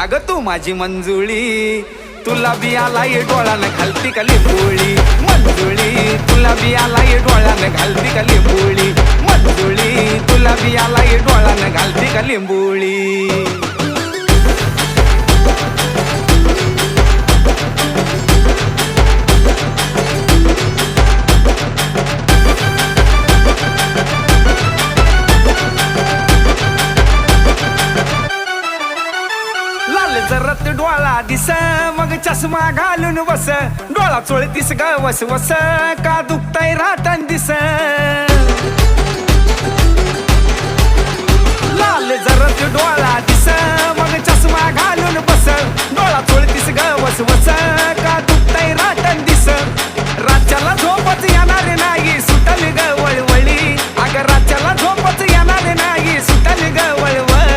अग तू माझी मंजुळी. तुला बी ये डोळ्यानं घालती कली लिंबोळी मंजुळी तुला बी ये डोळ्यानं घालती कली लिंबोळी मंजुळी तुला बी आलाय डोळ्यानं घालती कली बोळी लाल जरत डोळा दिस मग चष्मा घालून बस. डोळा चोळतीस ग वस वस का दुखताय राहत दिस. लाल जरत डोळा दिस मग चष्मा घालून बस. डोळा चोळतीस ग वस वस